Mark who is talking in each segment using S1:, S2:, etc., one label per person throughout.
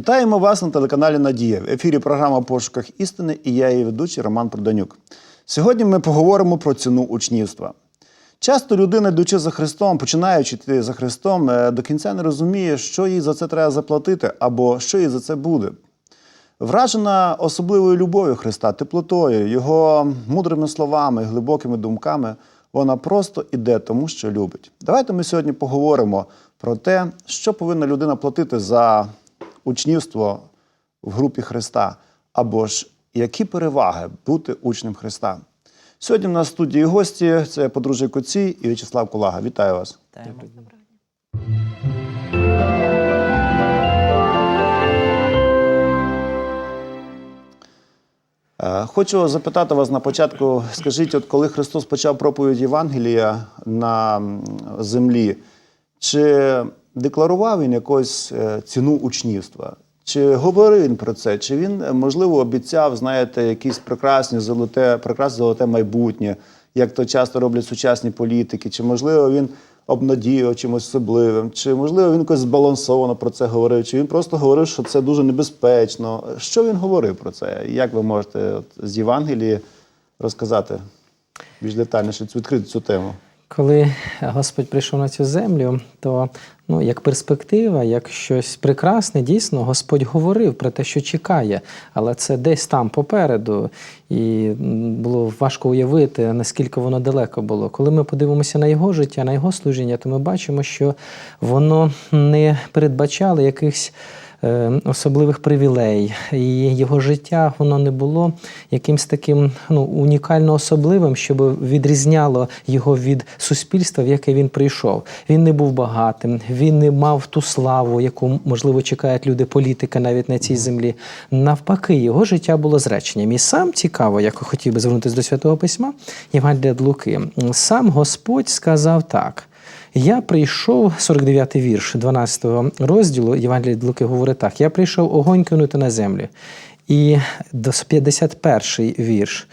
S1: Вітаємо вас на телеканалі Надія. В ефірі програма «В пошуках істини і я її ведучий Роман Проданюк. Сьогодні ми поговоримо про ціну учнівства. Часто людина, йдучи за Христом, починаючи йти за Христом, е, до кінця не розуміє, що їй за це треба заплатити або що їй за це буде. Вражена особливою любов'ю Христа, теплотою, його мудрими словами, глибокими думками, вона просто іде тому, що любить. Давайте ми сьогодні поговоримо про те, що повинна людина платити за учнівство в групі Христа, або ж які переваги бути учнем Христа. Сьогодні в нас в студії гості це подружжя Коці і В'ячеслав Кулага. Вітаю вас.
S2: Вітаємо.
S1: Е, Хочу запитати вас на початку. Скажіть, от коли Христос почав проповідь Євангелія на землі, чи декларував він якусь е, ціну учнівства? Чи говорив він про це? Чи він, е, можливо, обіцяв, знаєте, якісь прекрасні золоте, прекрасне золоте майбутнє, як то часто роблять сучасні політики? Чи можливо він обнадіював чимось особливим? Чи можливо він якось збалансовано про це говорив? Чи він просто говорив, що це дуже небезпечно? Що він говорив про це? Як ви можете от, з Євангелії розказати більш детальніше, відкрити цю тему?
S2: Коли Господь прийшов на цю землю, то ну, як перспектива, як щось прекрасне, дійсно, Господь говорив про те, що чекає, але це десь там попереду. І було важко уявити, наскільки воно далеко було. Коли ми подивимося на його життя, на його служіння, то ми бачимо, що воно не передбачало якихось. Е, Особливих привілей, і його життя воно не було якимсь таким ну, унікально особливим, щоб відрізняло його від суспільства, в яке він прийшов. Він не був багатим, він не мав ту славу, яку можливо чекають люди, політика навіть на цій землі. Навпаки, його життя було зреченням. І сам цікаво, як хотів би звернутися до святого письма Євангелія Луки. Сам Господь сказав так. Я прийшов, 49-й вірш 12 го розділу Євангелія Луки говорить так: я прийшов огонь кинути на землю. І до 51-й вірш.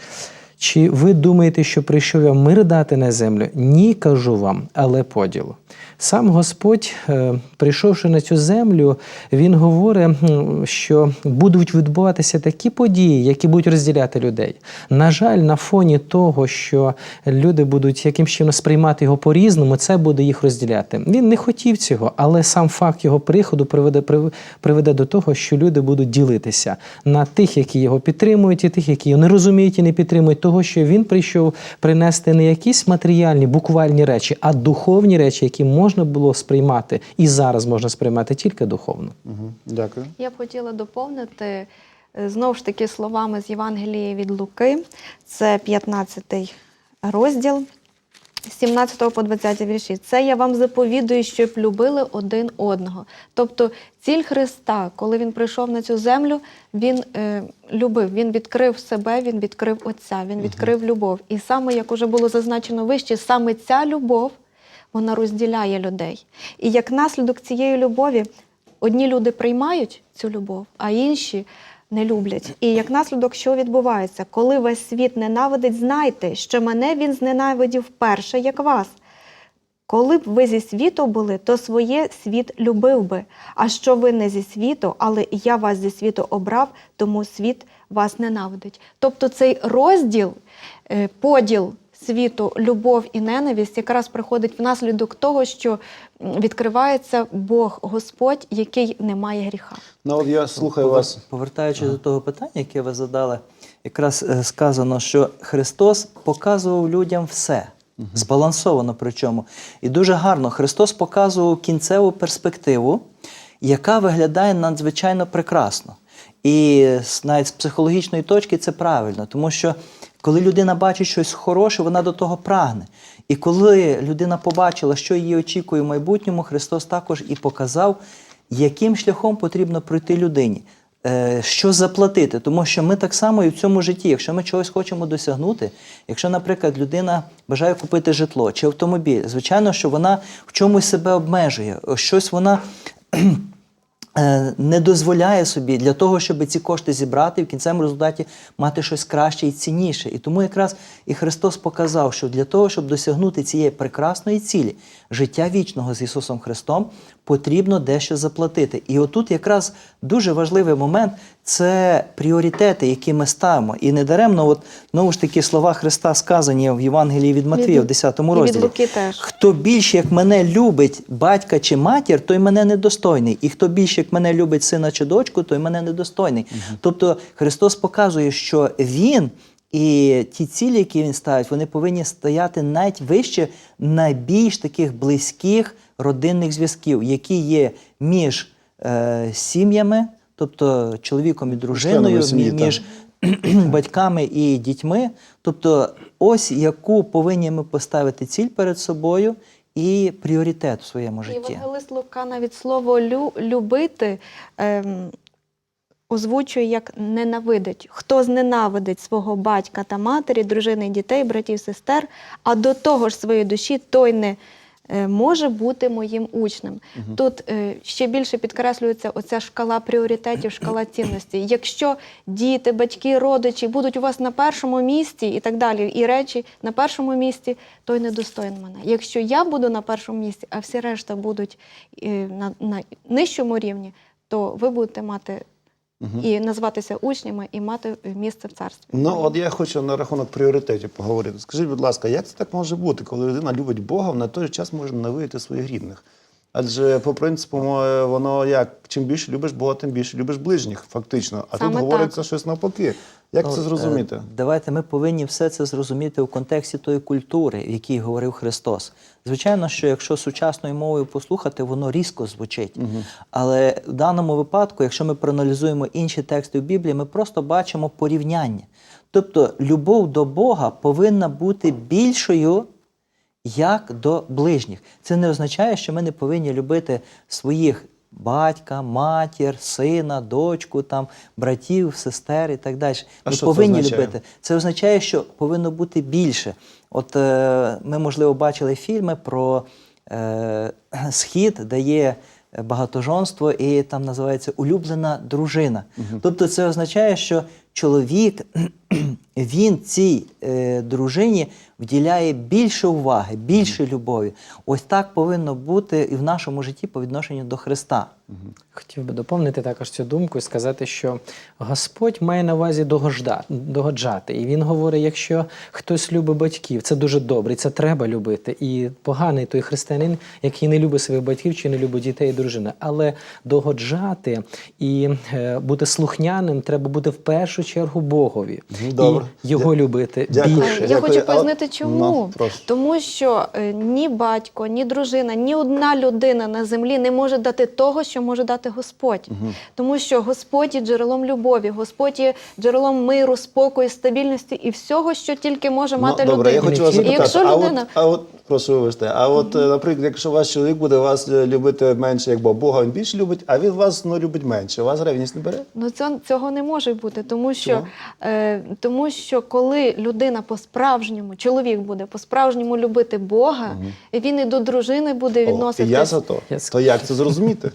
S2: Чи ви думаєте, що прийшов я мир дати на землю? Ні, кажу вам, але поділу. Сам Господь, е, прийшовши на цю землю, він говорить, що будуть відбуватися такі події, які будуть розділяти людей. На жаль, на фоні того, що люди будуть якимсь чином сприймати його по-різному, це буде їх розділяти. Він не хотів цього, але сам факт його приходу приведе, приведе до того, що люди будуть ділитися на тих, які його підтримують, і тих, які його не розуміють і не підтримують, того, що він прийшов принести не якісь матеріальні, буквальні речі, а духовні речі, які можна було сприймати і зараз можна сприймати тільки духовно.
S1: Угу. Дякую.
S3: Я б хотіла доповнити е, знову ж таки словами з Євангелії від Луки. Це 15 розділ. З 17 по 20 вірші. Це я вам заповідую, щоб любили один одного. Тобто ціль Христа, коли він прийшов на цю землю, він е, любив, він відкрив себе, він відкрив Отця, він відкрив любов. І саме, як уже було зазначено вище, саме ця любов вона розділяє людей. І як наслідок цієї любові одні люди приймають цю любов, а інші не люблять. І як наслідок, що відбувається? Коли весь світ ненавидить, знайте, що мене він зненавидів перше, як вас. Коли б ви зі світу були, то своє світ любив би. А що ви не зі світу, але я вас зі світу обрав, тому світ вас ненавидить. Тобто цей розділ, е, поділ світу, любов і ненависть якраз приходить внаслідок того, що відкривається Бог Господь, який не має гріха.
S1: Ну, от я слухаю вас.
S4: Повертаючись до того питання, яке ви задали, якраз е, сказано, що Христос показував людям все. Збалансовано причому. І дуже гарно Христос показував кінцеву перспективу, яка виглядає надзвичайно прекрасно. І навіть з психологічної точки це правильно, тому що коли людина бачить щось хороше, вона до того прагне. І коли людина побачила, що її очікує в майбутньому, Христос також і показав, яким шляхом потрібно пройти людині, е, що заплатити. Тому що ми так само і в цьому житті, якщо ми чогось хочемо досягнути, якщо, наприклад, людина бажає купити житло чи автомобіль, звичайно, що вона в чомусь себе обмежує, щось вона не дозволяє собі для того, щоб ці кошти зібрати і в кінцевому результаті мати щось краще і цінніше. І тому якраз і Христос показав, що для того, щоб досягнути цієї прекрасної цілі життя вічного з Ісусом Христом, потрібно дещо заплатити. І отут якраз дуже важливий момент це пріоритети, які ми ставимо. І недаремно, от знову ж таки, слова Христа сказані в Євангелії від Матвія в 10
S3: і від
S4: розділі.
S3: Луки теж.
S4: Хто більше як мене любить батька чи матір, той мене недостойний. І хто більше як мене любить сина чи дочку, той мене недостойний. Тобто Христос показує, що Він і ті цілі, які він ставить, вони повинні стояти навіть вище найбільш таких близьких родинних зв'язків, які є між е, сім'ями, тобто чоловіком і дружиною,
S1: сім'ї,
S4: мі- між батьками і дітьми. Тобто, ось яку повинні ми поставити ціль перед собою і пріоритет в своєму житті.
S3: Євангелист Лука навіть слово лю, любити ем, озвучує як ненавидить. Хто зненавидить свого батька та матері, дружини, дітей, братів, сестер, а до того ж своєї душі, той не е, може бути моїм учнем. Тут е, ще більше підкреслюється оця шкала пріоритетів, шкала цінностей. Якщо діти, батьки, родичі будуть у вас на першому місці і так далі, і речі на першому місці, той недостоїн мене. Якщо я буду на першому місці, а всі решта будуть е, на, на нижчому рівні, то ви будете мати і назватися учнями, і мати місце в царстві.
S1: Ну, от я хочу на рахунок пріоритетів поговорити. Скажіть, будь ласка, як це так може бути, коли людина любить Бога, на той час може ненавидіти своїх рідних? Адже по принципу воно як чим більше любиш Бога, тим більше любиш ближніх, фактично. А
S3: Саме
S1: тут
S3: так.
S1: говориться щось навпаки. Як
S4: Ну,
S1: це зрозуміти?
S4: е, Давайте ми повинні все це зрозуміти в контексті тої культури, в якій говорив Христос. Звичайно, що якщо сучасною мовою послухати, воно різко звучить. Але в даному випадку, якщо ми проаналізуємо інші тексти в Біблії, ми просто бачимо порівняння. Тобто, любов до Бога повинна бути більшою. Як до ближніх. Це не означає, що ми не повинні любити своїх батька, матір, сина, дочку, там, братів, сестер і так далі.
S1: А
S4: ми
S1: що
S4: повинні
S1: означає?
S4: любити. Це означає, що повинно бути більше. От е, ми, можливо, бачили фільми про е, схід, де є багатожонство, і там називається улюблена дружина. Тобто, це означає, що чоловік він цій е, дружині вділяє більше уваги, більше любові. Ось так повинно бути і в нашому житті по відношенню до Христа.
S2: Хотів би доповнити також цю думку і сказати, що Господь має на увазі догоджати. І він говорить: якщо хтось любить батьків, це дуже добре, і це треба любити. І поганий той християнин, який не любить своїх батьків чи не любить дітей і дружини. Але догоджати і е, бути слухняним треба бути в першу чергу Богові
S1: добре.
S2: і його любити
S1: Дякую.
S2: більше.
S3: Я
S1: Дякую.
S3: хочу пояснити, чому.
S1: Ну.
S3: Тому що е, ні батько, ні дружина, ні одна людина на землі не може дати того, що може дати Господь. Тому що Господь є джерелом любові, Господь є джерелом миру, спокою, стабільності і всього, що тільки може мати
S1: ну, добре,
S3: людина.
S1: я хочу вас
S2: І
S1: запитати.
S3: якщо
S1: а, от, а от, прошу вибачте, а от, е, наприклад, якщо ваш чоловік буде вас е, любити менше, як Бог, Бога він більше любить, а він вас ну, любить менше, вас ревність не бере?
S3: Ну, це, цього не може бути, тому що,
S1: Чому?
S3: е, тому що коли людина по-справжньому, чоловік буде по-справжньому любити Бога, він і до дружини буде відноситись.
S1: я за то.
S2: Я
S1: То як це зрозуміти?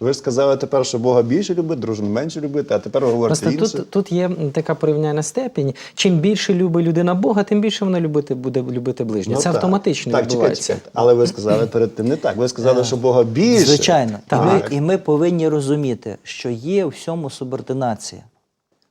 S1: Ви ж сказали тепер, що Бога більше любить, дружину менше любити, а тепер говорите інше.
S2: тут, тут є така порівняльна степінь. Чим більше любить людина Бога, тим більше вона любити буде любити ближнього.
S1: Ну,
S2: Це
S1: так.
S2: автоматично
S1: так,
S2: відбувається.
S1: Чекайте, чекайте. Але ви сказали перед тим не так. Ви сказали, що Бога більше.
S4: Звичайно. І ми, і ми повинні розуміти, що є у всьому субординація.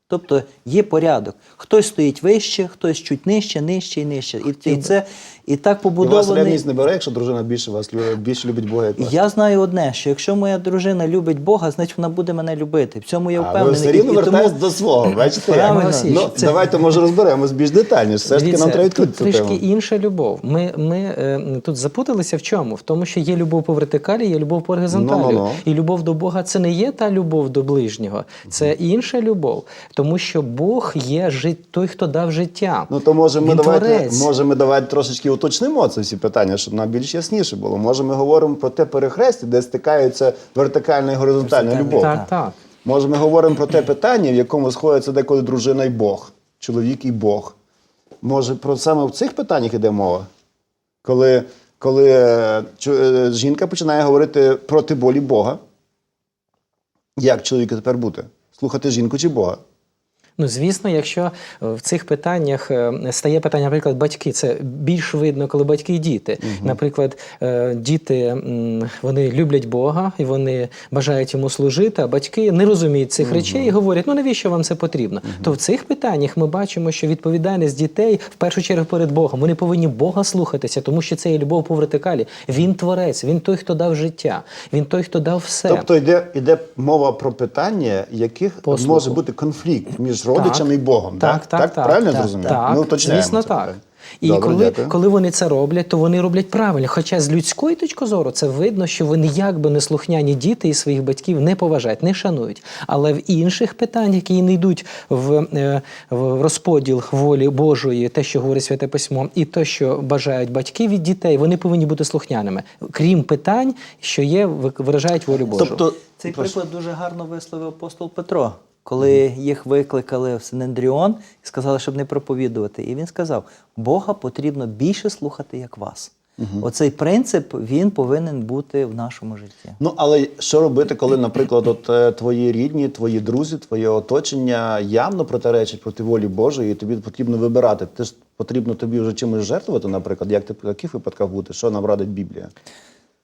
S4: Тобто є порядок. Хтось стоїть вище, хтось чуть нижче, нижче і нижче. І, і це і так
S1: І вас
S4: побудований.
S1: ревність не бере, якщо дружина більше вас любить, більше любить Бога, як вас.
S4: Я знаю одне, що якщо моя дружина любить Бога, значить вона буде мене любити. В цьому я
S1: А ви все рівно
S4: і тому-
S1: до свого. Бачите? як?
S4: Правильно.
S1: Ну,
S2: Це-
S1: давайте, може, розберемось більш детальніше. Все ж таки нам треба відкрити цю
S2: трішки
S1: тему.
S2: інша любов. Ми, ми е, тут запуталися в чому? В тому, що є любов по вертикалі, є любов по горизонталі.
S1: Ну-ну-ну.
S2: І любов до Бога це не є та любов до ближнього, це інша любов. Тому що Бог є жит... той, хто дав життя.
S1: Ну то може ми давайте, може ми давайте трошечки уточнимо це всі питання, щоб нам більш ясніше було. Може, ми говоримо про те перехрестя, де стикаються вертикальна і горизонтальна любов.
S2: Так, так.
S1: Може, ми говоримо про те питання, в якому сходяться деколи дружина і Бог, чоловік і Бог. Може, про саме в цих питаннях йде мова? Коли, коли е, е, жінка починає говорити проти волі Бога, Як чоловіку тепер бути? Слухати жінку чи Бога?
S2: Ну, звісно, якщо е, в цих питаннях е, стає питання, наприклад, батьки, це більш видно, коли батьки і діти. Наприклад, е, діти вони люблять Бога і вони бажають йому служити, а батьки не розуміють цих речей і говорять, ну навіщо вам це потрібно? То в цих питаннях ми бачимо, що відповідальність дітей в першу чергу перед Богом. Вони повинні Бога слухатися, тому що це є любов по вертикалі. Він творець, він той, хто дав життя, він той, хто дав все.
S1: Тобто йде, йде мова про питання, яких
S2: Послуху.
S1: може бути конфлікт між родичами і Богом.
S2: Так, так, так.
S1: Правильно
S2: так,
S1: зрозумів?
S2: Так,
S1: Ми уточняємо
S2: звісно,
S1: це
S2: так.
S1: питання.
S2: І
S1: Добре,
S2: коли,
S1: дякую.
S2: коли вони це роблять, то вони роблять правильно. Хоча з людської точки зору це видно, що вони якби неслухняні діти і своїх батьків не поважають, не шанують. Але в інших питаннях, які не йдуть в, е, в розподіл волі Божої, те, що говорить Святе Письмо, і те, що бажають батьки від дітей, вони повинні бути слухняними, крім питань, що є, ви- виражають волю Божу.
S1: Тобто,
S4: Цей
S1: прошу.
S4: приклад дуже гарно висловив апостол Петро, коли їх викликали в Синендріон і сказали, щоб не проповідувати. І він сказав: Бога потрібно більше слухати, як вас. Оцей принцип він повинен бути в нашому житті.
S1: Ну але що робити, коли, наприклад, от е, твої рідні, твої друзі, твоє оточення явно протиречать проти волі Божої, і тобі потрібно вибирати. Ти ж потрібно тобі вже чимось жертвувати, наприклад, як ти в таких випадках бути? Що нам радить Біблія?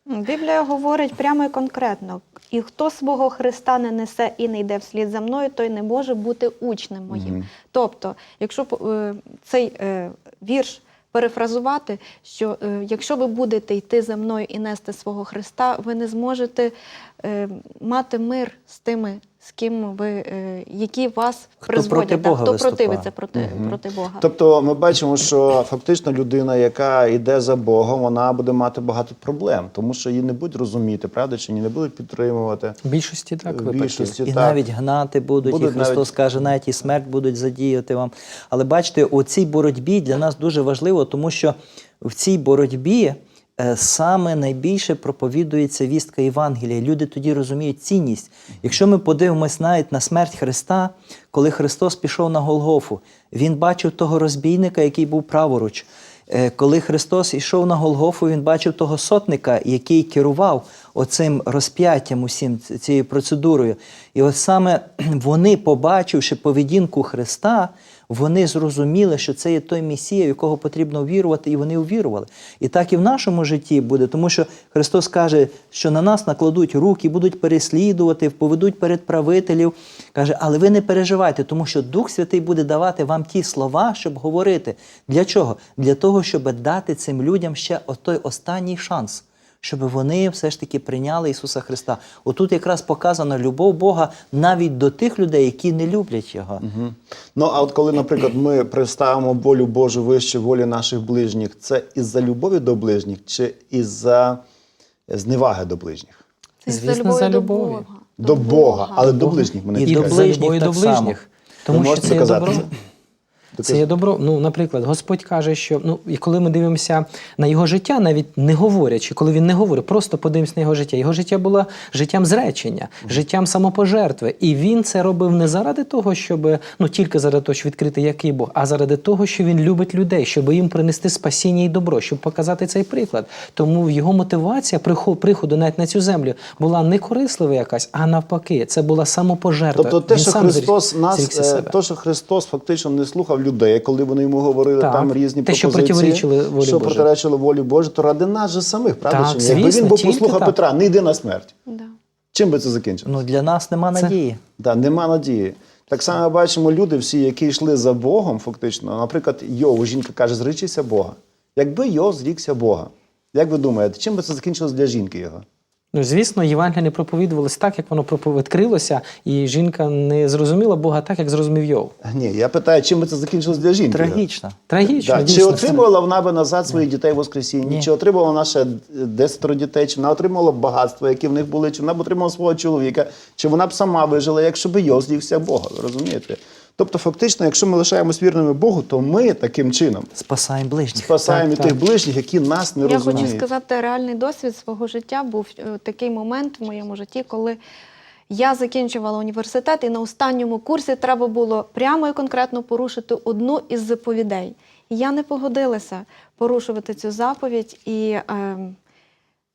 S3: Біблія говорить прямо і конкретно: і хто свого Христа не несе і не йде вслід за мною, той не може бути учнем моїм. Тобто, якщо е, цей е, вірш перефразувати, що е, якщо ви будете йти за мною і нести свого Христа, ви не зможете е, мати мир з тими, з ким ви, е, які вас
S4: Хто
S3: призводять,
S4: проти
S3: так,
S4: Бога
S3: хто
S4: виступає.
S3: противиться проти, проти Бога.
S1: Тобто ми бачимо, що фактично людина, яка йде за Богом, вона буде мати багато проблем, тому що її не будуть розуміти, правда, чи ні, не будуть підтримувати.
S2: В більшості так
S1: В більшості
S4: І
S1: так.
S4: навіть гнати будуть,
S1: Будуть
S4: і Христос
S1: навіть-
S4: каже, навіть і смерть будуть задіяти вам. Але бачите, у цій боротьбі для нас дуже важливо, тому що в цій боротьбі саме найбільше проповідується вістка Євангелія. Люди тоді розуміють цінність. Якщо ми подивимось навіть на смерть Христа, коли Христос пішов на Голгофу, він бачив того розбійника, який був праворуч. Е, Коли Христос йшов на Голгофу, він бачив того сотника, який керував оцим розп'яттям, усім цією процедурою. І от саме вони, побачивши поведінку Христа, вони зрозуміли, що це є той Месія, в якого потрібно вірувати, і вони увірували. І так і в нашому житті буде, тому що Христос каже, що на нас накладуть руки, будуть переслідувати, поведуть перед правителів. Каже, але ви не переживайте, тому що Дух Святий буде давати вам ті слова, щоб говорити. Для чого? Для того, щоб дати цим людям ще той останній шанс. Щоб вони все ж таки прийняли Ісуса Христа. Отут якраз показана любов Бога навіть до тих людей, які не люблять Його.
S1: Мгм. Ну а от коли, наприклад, ми представимо волю Божу вище волі наших ближніх, це із-за любові до ближніх чи із-за зневаги до ближніх?
S3: Це
S2: Звісно,
S3: за любов'ю
S2: за
S3: до. Бога.
S1: До Бога, але до ближніх мене
S4: І до ближніх
S2: ближніх, і до
S4: так само.
S2: Тому що це є добро.
S1: Це?
S2: Є добро. Ну, наприклад, Господь каже, що ну і коли ми дивимося на його життя, навіть не говорячи, коли він не говорить, просто подивимося на його життя. Його життя було життям зречення, життям самопожертви. І він це робив не заради того, щоб ну тільки заради того, щоб відкрити який Бог, а заради того, що він любить людей, щоб їм принести спасіння і добро, щоб показати цей приклад. Тому його мотивація прихо- приходу навіть на цю землю була не корислива якась, а навпаки, це була самопожертва.
S1: Тобто те,
S2: Він
S1: що
S2: сам
S1: Христос нас, е, то, що Христос фактично не слухав людей, коли вони йому говорили
S2: Так.
S1: там різні
S2: Те, що
S1: пропозиції,
S2: противорічили волі
S1: що протиречили волі Божій, то ради нас же самих, правда?
S2: Так,
S1: ні? Якби він був послухав
S2: так.
S1: Петра, не йди на смерть.
S3: Да.
S1: Чим би це закінчилось?
S4: Ну для нас нема
S2: Це-
S4: надії.
S1: Да, нема надії. Так само бачимо люди, всі, які йшли за Богом, фактично. Наприклад, Йову, жінка каже, зречися Бога. Якби Йов зрікся Бога, як ви думаєте, чим би це закінчилось для жінки його?
S2: Ну, звісно, Євангелія не проповідувалось так, як воно відкрилося, і жінка не зрозуміла Бога так, як зрозумів Йов.
S1: Ні, я питаю, чим би це закінчилось для жінки?
S4: Трагічно.
S2: Трагічно,
S1: Да. Чи отримувала вона би назад своїх дітей в Воскресінні?
S4: Ні.
S1: Чи отримувала вона ще десятеро дітей, чи вона отримала багатство, які в них були, чи вона б отримала свого чоловіка, чи вона б сама вижила, якщо б Йов зрікся Бога, розумієте? Тобто, фактично, якщо ми лишаємось вірними Богу, то ми таким чином
S4: Спасаємо ближніх.
S1: спасаємо
S2: Так,
S1: і
S2: так.
S1: тих ближніх, які нас не
S3: Я
S1: розуміють.
S3: хочу сказати, реальний досвід свого життя був е, такий момент в моєму житті, коли я закінчувала університет, і на останньому курсі треба було прямо і конкретно порушити одну із заповідей. І я не погодилася порушувати цю заповідь. І е,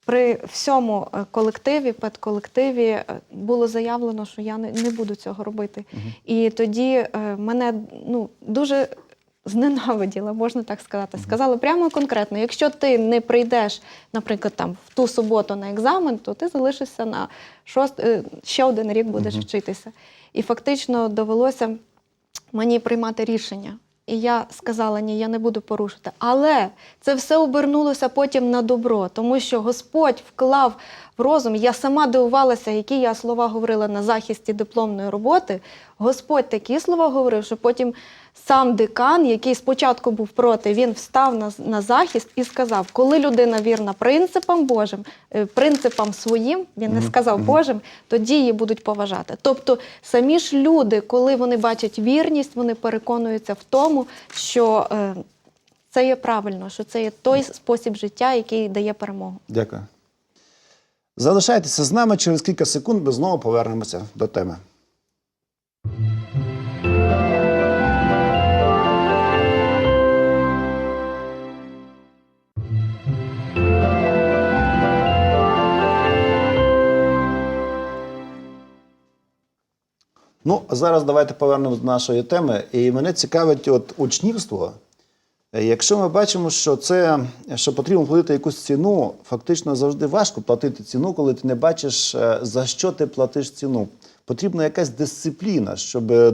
S3: при всьому е, колективі, педколективі е, було заявлено, що я не, не буду цього робити. І тоді е, мене ну, дуже зненавиділа, можна так сказати. Сказали прямо конкретно: якщо ти не прийдеш, наприклад, там в ту суботу на екзамен, то ти залишишся на шост... ще один рік будеш вчитися. І фактично довелося мені приймати рішення. І я сказала, ні, я не буду порушити. Але це все обернулося потім на добро, тому що Господь вклав в розум. Я сама дивувалася, які я слова говорила на захисті дипломної роботи. Господь такі слова говорив, що потім сам декан, який спочатку був проти, він встав на, на захист і сказав: коли людина вірна принципам Божим, е, принципам своїм, він не сказав Божим, тоді її будуть поважати. Тобто самі ж люди, коли вони бачать вірність, вони переконуються в тому, що е, це є правильно, що це є той спосіб життя, який дає перемогу.
S1: Дякую. Залишайтеся з нами через кілька секунд. Ми знову повернемося до теми. Ну, зараз давайте повернемось до нашої теми. І мене цікавить от учнівство. Якщо ми бачимо, що це що потрібно платити якусь ціну, фактично завжди важко платити ціну, коли ти не бачиш, е, за що ти платиш ціну. Потрібна якась дисципліна, щоб е,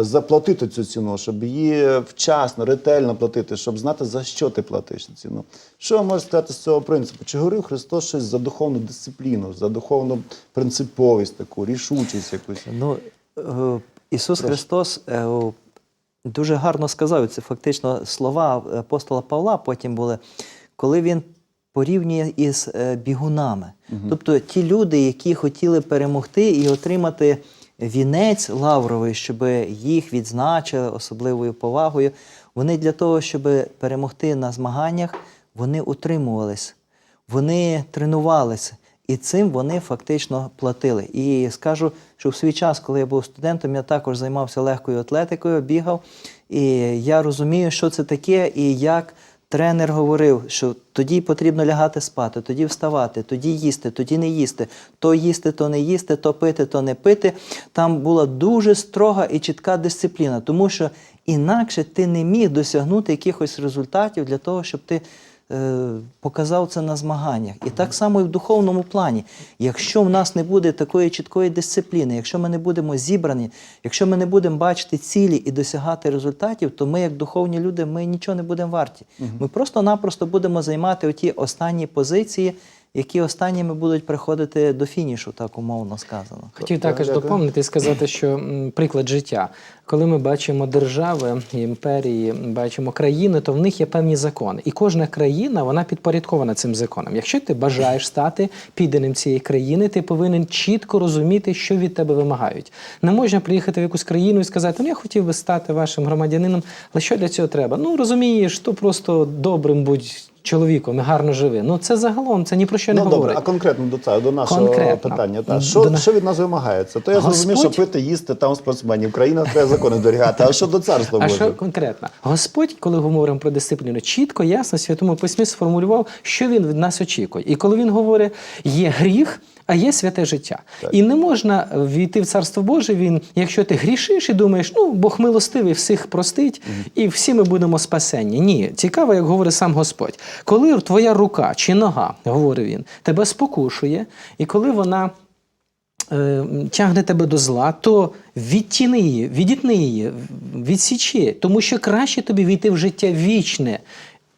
S1: заплатити цю ціну, щоб її вчасно, ретельно платити, щоб знати, за що ти платиш ціну. Що можете сказати з цього принципу? Чи говорив Христос щось за духовну дисципліну, за духовну принциповість таку, рішучість якусь?
S4: Ну, е, Ісус Христос е, дуже гарно сказав, це фактично слова апостола Павла потім були, коли він порівнює із е, бігунами. Тобто ті люди, які хотіли перемогти і отримати вінець лавровий, щоб їх відзначили особливою повагою, вони для того, щоб перемогти на змаганнях, вони утримувались, вони тренувалися. І цим вони фактично платили. І скажу, що в свій час, коли я був студентом, я також займався легкою атлетикою, бігав. І я розумію, що це таке, і як тренер говорив, що тоді потрібно лягати спати, тоді вставати, тоді їсти, тоді не їсти, то їсти, то не їсти, то пити, то не пити. Там була дуже строга і чітка дисципліна, тому що інакше ти не міг досягнути якихось результатів для того, щоб ти показав це на змаганнях. І так само і в духовному плані. Якщо в нас не буде такої чіткої дисципліни, якщо ми не будемо зібрані, якщо ми не будемо бачити цілі і досягати результатів, то ми, як духовні люди, ми нічого не будемо варті. Ми просто-напросто будемо займати оті останні позиції, які останніми будуть приходити до фінішу, так умовно сказано.
S2: Хотів також доповнити і сказати, що приклад життя, коли ми бачимо держави, імперії, бачимо країни, то в них є певні закони. І кожна країна вона підпорядкована цим законам. Якщо ти бажаєш стати підданим цієї країни, ти повинен чітко розуміти, що від тебе вимагають. Не можна приїхати в якусь країну і сказати, ну я хотів би стати вашим громадянином, але що для цього треба? Ну розумієш, то просто добрим будь. Чоловіком і гарно живи. Ну це загалом це ні про що не
S1: ну, добре,
S2: говорить.
S1: а конкретно до цього, до нашого
S2: Конкретно.
S1: питання. Та, що,
S2: до...
S1: що від нас вимагається? То я зрозумів,
S2: Господь-
S1: що пити, їсти там спортсменів. Країна треба закони зберігати. А що до царства
S2: А що конкретно? Господь, коли говоримо про дисципліну, чітко, ясно святому письмі сформулював, що він від нас очікує. І коли він говорить, є гріх. А є святе життя. І не можна війти в Царство Боже, він, якщо ти грішиш і думаєш, ну Бог милостивий, всіх простить, і всі ми будемо спасені. Ні, цікаво, як говорить сам Господь. Коли твоя рука чи нога, говорить він, тебе спокушує, і коли вона е, тягне тебе до зла, то відтіни її, відітни її, відсічи, тому що краще тобі війти в життя вічне.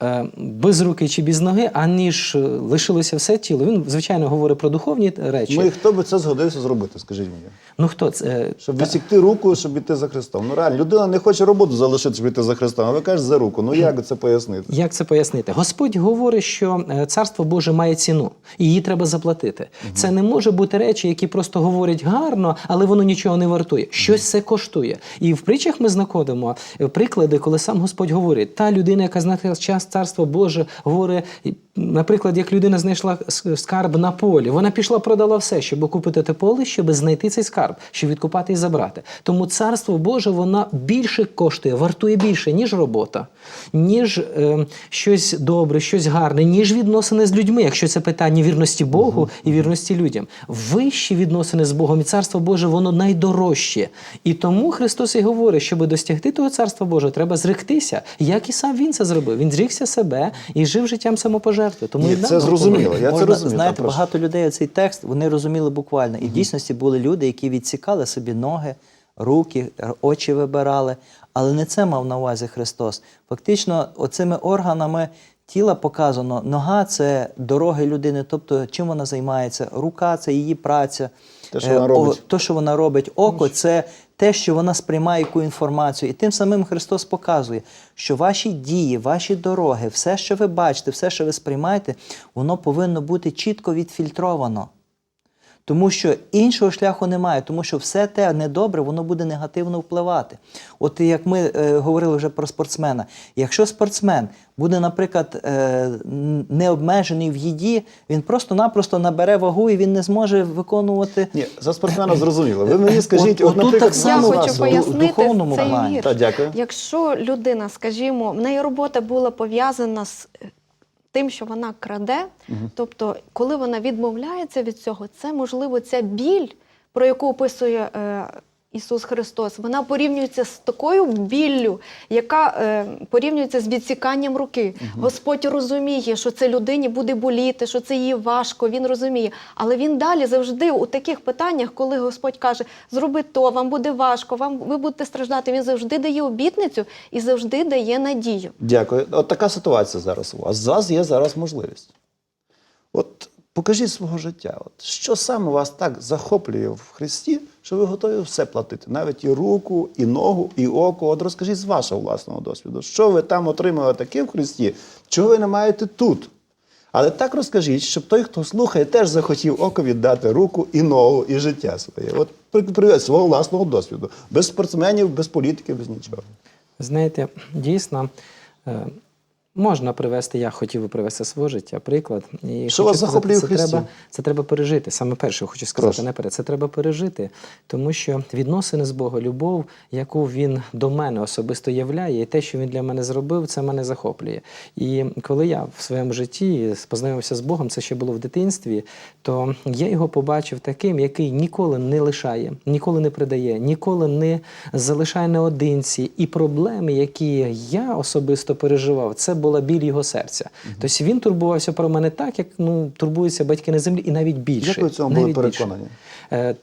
S2: Е, Без руки чи без ноги, аніж е, лишилося все тіло. Він, звичайно, говорить про духовні речі.
S1: Ми хто би це згодився зробити, скажіть мені?
S2: Ну хто це? Е,
S1: Щоб відсікти руку, щоб іти за Христом. Ну реально, людина не хоче роботу залишити, щоб іти за Христом, а ви кажете за руку. Ну як це пояснити?
S2: Як це пояснити? Господь говорить, що царство Боже має ціну, і її треба заплатити. Це не може бути речі, які просто говорять гарно, але воно нічого не вартує. Щось це коштує. І в притчах ми знаходимо приклади, коли сам Господь говорить: та людина, яка знає час царства Боже, говорить Наприклад, як людина знайшла скарб на полі, вона пішла, продала все, щоб окупити те поле, щоб знайти цей скарб, щоб відкупати і забрати. Тому царство Боже воно більше коштує, вартує більше, ніж робота, ніж е, щось добре, щось гарне, ніж відносини з людьми, якщо це питання вірності Богу і вірності людям. Вищі відносини з Богом і царство Боже, воно найдорожче. І тому Христос і говорить, щоб досягти того царства Божого, треба зректися, як і сам він це зробив. Він зрікся себе і жив життям самопожертви. Тому
S1: Ні,
S2: і нам
S1: це зрозуміло. Я це розумію.
S4: знаєте, багато людей цей текст вони розуміли буквально. І в дійсності були люди, які відсікали собі ноги, руки, очі вибирали. Але не це мав на увазі Христос. Фактично, оцими органами тіла показано, нога це дороги людини, тобто чим вона займається, рука це її праця.
S1: Те, що
S4: Е,
S1: вона робить.
S4: то, що вона робить, око це те, що вона сприймає яку інформацію. І тим самим Христос показує, що ваші дії, ваші дороги, все, що ви бачите, все, що ви сприймаєте, воно повинно бути чітко відфільтровано. Тому що іншого шляху немає, тому що все те недобре, воно буде негативно впливати. От як ми е, говорили вже про спортсмена, якщо спортсмен буде, наприклад, е, не обмежений в їді, він просто-напросто набере вагу і він не зможе виконувати.
S1: Ні, за спортсмена зрозуміло. Ви мені скажіть,
S4: От-
S1: от, наприклад,
S4: так
S3: Я
S4: само
S1: з
S3: хочу пояснити
S4: духовному
S3: цей
S4: плані.
S1: Та, дякую.
S3: Якщо людина, скажімо, в неї робота була пов'язана з тим, що вона краде, тобто, коли вона відмовляється від цього, це можливо ця біль, про яку описує е, Ісус Христос, вона порівнюється з такою біллю, яка е, порівнюється з відсіканням руки. Господь розуміє, що це людині буде боліти, що це їй важко. Він розуміє. Але він далі завжди у таких питаннях, коли Господь каже, зроби то, вам буде важко, вам ви будете страждати. Він завжди дає обітницю і завжди дає надію.
S1: Дякую. От така ситуація зараз у вас. З вас є зараз можливість. От покажіть свого життя. От що саме вас так захоплює в Христі, що ви готові все платити? Навіть і руку, і ногу, і око. От розкажіть з вашого власного досвіду, що ви там отримали таке в Христі, чого ви не маєте тут. Але так розкажіть, щоб той, хто слухає, теж захотів око віддати руку і ногу, і життя своє. От при- привід свого власного досвіду. Без спортсменів, без політики, без нічого.
S2: Знаєте, дійсно. Можна привести, я хотів би привести своє життя, приклад. І
S1: Що вас захоплює в Христі?
S2: треба, це треба пережити. Саме перше хочу сказати
S1: Прошу.
S2: наперед. Це треба пережити, тому що відносини з Богом, любов, яку він до мене особисто являє, і те, що він для мене зробив, це мене захоплює. І коли я в своєму житті познайомився з Богом, це ще було в дитинстві, то я його побачив таким, який ніколи не лишає, ніколи не придає, ніколи не залишає наодинці. І проблеми, які я особисто переживав, це була біль його серця. Тобто він турбувався про мене так, як ну турбуються батьки на землі, і навіть більше.
S1: Як ви цьому
S2: навіть більше.
S1: переконані?
S2: Е,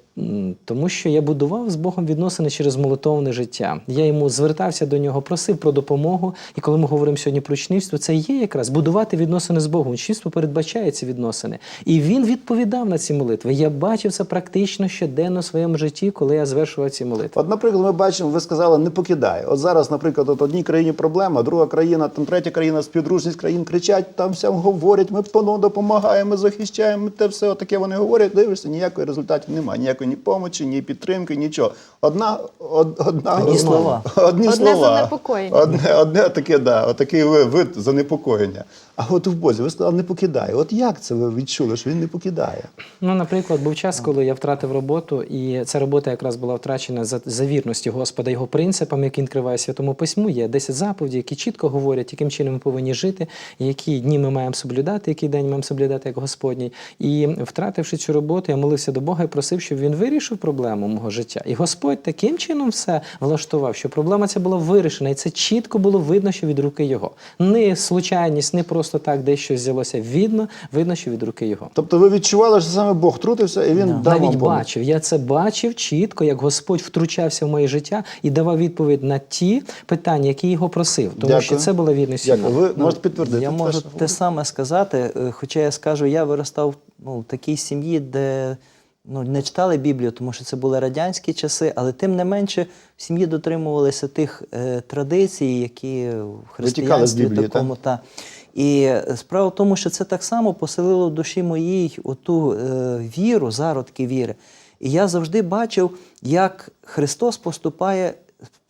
S2: Тому що я будував з Богом відносини через молитовне життя. Я йому звертався до нього, просив про допомогу. І коли ми говоримо сьогодні про учнівство, це є якраз будувати відносини з Богом. Учнівство передбачає ці відносини. І він відповідав на ці молитви. Я бачив це практично щоденно в своєму житті, коли я звершував ці молитви.
S1: От, наприклад, ми бачимо, ви сказали, не покидає. От зараз, наприклад, от одній країні проблема, друга країна, там третя країна, співдружність країн кричать, там всім говорять, ми поно допомагаємо, ми захищаємо, те все таке вони говорять. Дивишся, ніякої результатів немає, ніякої ні помочі, ні підтримки, нічого. Одна, од, одна
S4: Одні слова.
S1: Одні
S3: Одне
S1: слова.
S3: занепокоєння.
S1: Одне, одне таке, да, отакий ви- вид занепокоєння. А от в Бозі, ви сказали, не покидає. От як це ви відчули, що він не покидає?
S2: Ну, наприклад, був час, коли я втратив роботу, і ця робота якраз була втрачена за, за вірності Господа, його принципам, які він криває святому письму. Є 10 заповідей, які чітко говорять, яким чином ми повинні жити, які дні ми маємо соблюдати, який день маємо соблюдати як Господній. І втративши цю роботу, я молився до Бога і просив, щоб він вирішив проблему мого життя. І Господь таким чином все влаштував, що проблема ця була вирішена, і це чітко було видно, що від руки його. Не случайність, не просто так десь щось взялося. Видно, видно, що від руки його.
S1: Тобто ви відчували, що саме Бог трутився, і він дав
S2: Навіть
S1: помочь?
S2: бачив, я це бачив чітко, як Господь втручався в моє життя і давав відповідь на ті питання, які його просив. Тому
S1: Дякую.
S2: що це була вірність.
S1: Дякую. Ви можете підтвердити.
S4: Я можу те саме сказати, е, хоча я скажу, я виростав ну, в такій сім'ї, де ну, не читали Біблію, тому що це були радянські часи, але тим не менше в сім'ї дотримувалися тих е, традицій, які в християнстві
S1: Біблії,
S4: такому. Та. І справа в тому, що це так само поселило в душі моїй оту е, віру, зародки віри. І я завжди бачив, як Христос поступає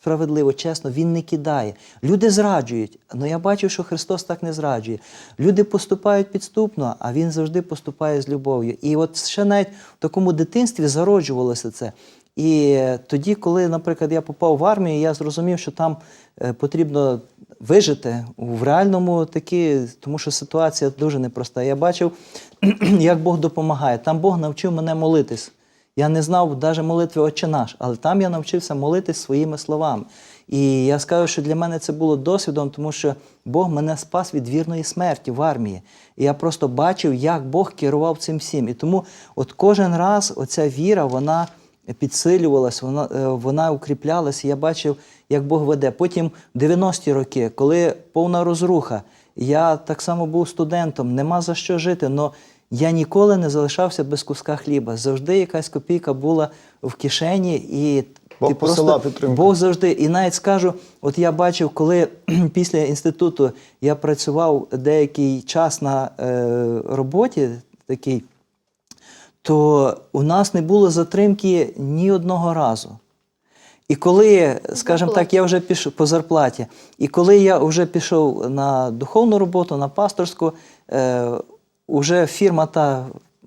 S4: справедливо, чесно, Він не кидає. Люди зраджують, але я бачив, що Христос так не зраджує. Люди поступають підступно, а Він завжди поступає з любов'ю. І от ще навіть в такому дитинстві зароджувалося це. І тоді, коли, наприклад, я попав в армію, я зрозумів, що там е, потрібно вижити в реальному такі, тому що ситуація дуже непроста. Я бачив, як Бог допомагає. Там Бог навчив мене молитись. Я не знав навіть молитви Отче наш, але там я навчився молитись своїми словами. І я скажу, що для мене це було досвідом, тому що Бог мене спас від вірної смерті в армії. І я просто бачив, як Бог керував цим всім. І тому от кожен раз оця віра, вона підсилювалась, вона, е, вона укріплялася. Я бачив, як Бог веде. Потім 90-ті роки, коли повна розруха, я так само був студентом, нема за що жити. але я ніколи не залишався без куска хліба. Завжди якась копійка була в кишені, і
S1: Бог
S4: ти
S1: підтримку.
S4: Бог завжди. І навіть скажу, от я бачив, коли після інституту я працював деякий час на е, роботі такий, то у нас не було затримки ні одного разу. І коли, скажімо так, я вже пішов по зарплаті, і коли я вже пішов на духовну роботу, на пасторську, е, вже фірма та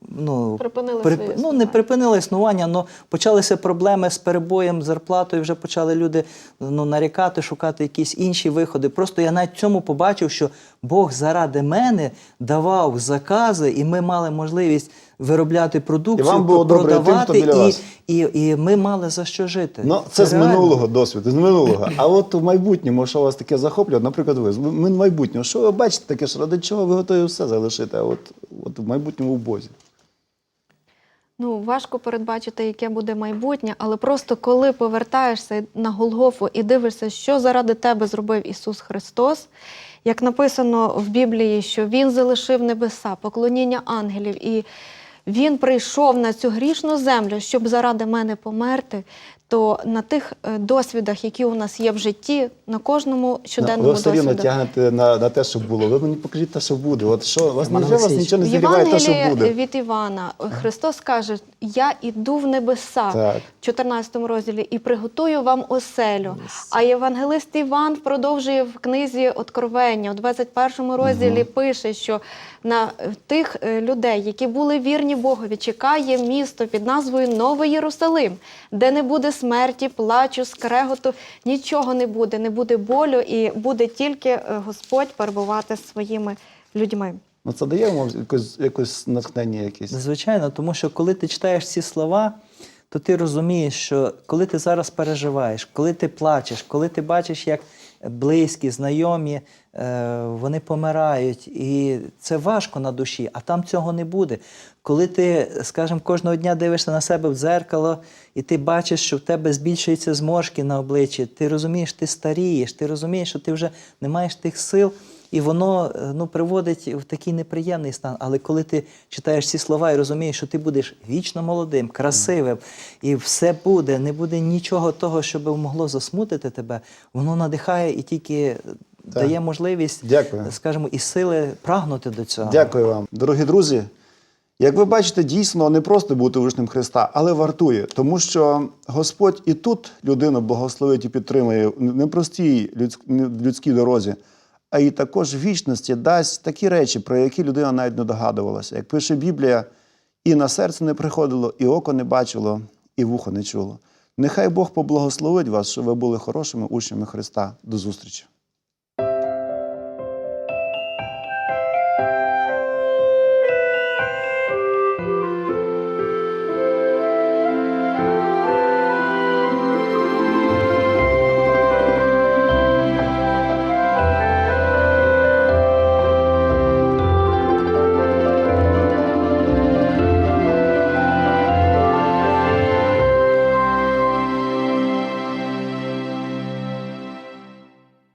S4: ну,
S3: Припинила
S4: прип-
S3: своє
S4: ну, не припинила існування, але почалися проблеми з перебоєм зарплатою, вже почали люди ну, нарікати, шукати якісь інші виходи. Просто я навіть цьому побачив, що Бог заради мене давав закази, і ми мали можливість виробляти продукцію,
S1: І вам було добре тим,
S4: продавати,
S1: хто біля
S4: і,
S1: вас.
S4: і, і ми мали за що жити.
S1: Ну, це з
S4: реально.
S1: минулого досвіду, з минулого. А от у майбутньому, що вас таке захоплює, наприклад, ви з ми- майбутнього, що ви бачите таке, що ради чого ви готові все залишити, а от, от в майбутньому в Бозі?
S3: Ну, важко передбачити, яке буде майбутнє, але просто коли повертаєшся на Голгофу і дивишся, що заради тебе зробив Ісус Христос, як написано в Біблії, що Він залишив небеса, поклоніння ангелів, і Він прийшов на цю грішну землю, щоб заради мене померти. То на тих е, досвідах, які у нас є в житті, на кожному щоденному
S1: ви все рівно
S3: досвіду.
S1: тягнете на, на те, що було. Ви мені покажіть те, що буде. От що вас
S2: Роман
S1: невже вас
S2: Олексійович,
S1: нічого не
S3: В
S1: зігріває те, що
S3: Євангелії
S1: буде?
S3: від Івана Христос каже: Я іду в небеса
S1: Так.
S3: в 14 розділі і приготую вам оселю. А євангелист Іван продовжує в книзі Откровення у 21 розділі пише, що на тих е, людей, які були вірні Богові, чекає місто під назвою Новий Єрусалим, де не буде смерті, плачу, скреготу, нічого не буде, не буде болю, і буде тільки е, Господь перебувати з своїми людьми.
S1: Ну це дає вам якось, якось натхнення якесь.
S4: Звичайно, тому що коли ти читаєш ці слова, то ти розумієш, що коли ти зараз переживаєш, коли ти плачеш, коли ти бачиш, як близькі, знайомі, вони помирають, і це важко на душі, а там цього не буде. Коли ти, скажімо, кожного дня дивишся на себе в дзеркало, і ти бачиш, що в тебе збільшуються зморшки на обличчі, ти розумієш, ти старієш, ти розумієш, що ти вже не маєш тих сил. І воно е, ну, приводить в такий неприємний стан. Але коли ти читаєш ці слова і розумієш, що ти будеш вічно молодим, красивим, і все буде, не буде нічого того, що би могло засмутити тебе, воно надихає і тільки дає можливість,
S1: Дякую.
S4: скажімо, і сили прагнути до цього.
S1: Дякую вам. Дорогі друзі. Як ви бачите, дійсно не просто бути учнем Христа, але вартує, тому що Господь і тут людину благословить і підтримує в непростій людській дорозі, а і також в вічності дасть такі речі, про які людина навіть не догадувалася. Як пише Біблія, і на серце не приходило, і око не бачило, і вухо не чуло. Нехай Бог поблагословить вас, щоб ви були хорошими учнями Христа. До зустрічі!